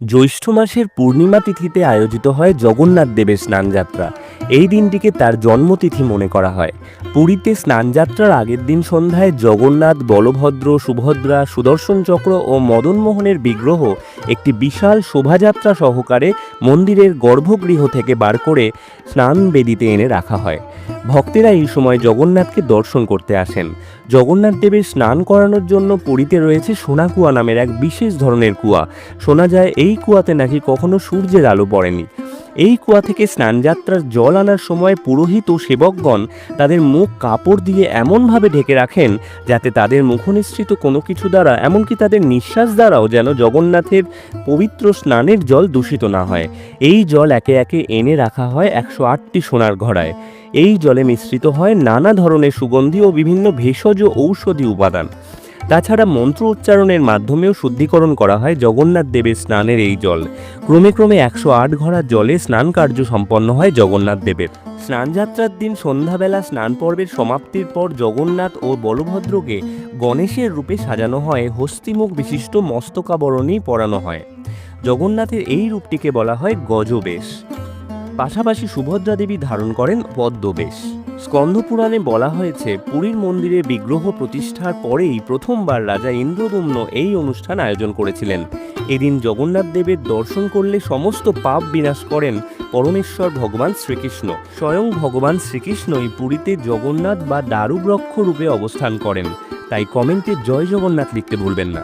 জ্যৈষ্ঠ মাসের পূর্ণিমা তিথিতে আয়োজিত হয় জগন্নাথ দেবের স্নানযাত্রা। এই দিনটিকে তার জন্মতিথি মনে করা হয়। পুরীতে স্নানযাত্রার আগের দিন সন্ধ্যায় জগন্নাথ, বলভদ্র, সুভদ্রা, সুদর্শন চক্র ও মদনমোহনের বিগ্রহ একটি বিশাল শোভাযাত্রা সহকারে মন্দিরের গর্ভগৃহ থেকে বার করে স্নান বেদিতে এনে রাখা হয়। ভক্তেরা এই সময় জগন্নাথকে দর্শন করতে আসেন। জগন্নাথ দেবের স্নান করানোর জন্য পুরীতে রয়েছে সোনা কুয়া নামের এক বিশেষ ধরনের কুয়া। শোনা যায়, এই কুয়াতে নাকি কখনো সূর্যের আলো পড়েনি। এই কুয়া থেকে স্নানযাত্রার জল আনার সময় পুরোহিত ও সেবকগণ তাদের মুখ কাপড় দিয়ে এমনভাবে ঢেকে রাখেন যাতে তাদের মুখনিসৃত কোনো কিছু দ্বারা, এমনকি তাদের নিঃশ্বাস দ্বারাও যেন জগন্নাথের পবিত্র স্নানের জল দূষিত না হয়। এই জল একে একে এনে রাখা হয় একশো আটটি সোনার ঘড়ায়। এই জলে মিশ্রিত হয় নানা ধরনের সুগন্ধি ও বিভিন্ন ভেষজ ঔষধি উপাদান। তাছাড়া মন্ত্র উচ্চারণের মাধ্যমেও শুদ্ধিকরণ করা হয় জগন্নাথ দেবের স্নানের এই জল। ক্রমে ক্রমে একশো আট ঘড়া জলে স্নান কার্য সম্পন্ন হয় জগন্নাথ দেবের। স্নানযাত্রার দিন সন্ধ্যাবেলা স্নান পর্বের সমাপ্তির পর জগন্নাথ ও বলভদ্রকে গণেশের রূপে সাজানো হয় হস্তিমুখ বিশিষ্ট মস্তকাবরণী পরানো হয়। জগন্নাথের এই রূপটিকে বলা হয় গজবেশ। পাশাপাশি সুভদ্রা দেবী ধারণ করেন পদ্মবেশ। স্কন্ধপুরাণে বলা হয়েছে, পুরীর মন্দিরে বিগ্রহ প্রতিষ্ঠার পরেই প্রথমবার রাজা ইন্দ্রদম্ন এই অনুষ্ঠান আয়োজন করেছিলেন। এদিন জগন্নাথ দেবের দর্শন করলে সমস্ত পাপ বিনাশ করেন পরমেশ্বর ভগবান শ্রীকৃষ্ণ। স্বয়ং ভগবান শ্রীকৃষ্ণই পুরীতে জগন্নাথ বা দারুব্রক্ষ রূপে অবস্থান করেন। তাই কমেন্টে জয় জগন্নাথ লিখতে ভুলবেন না।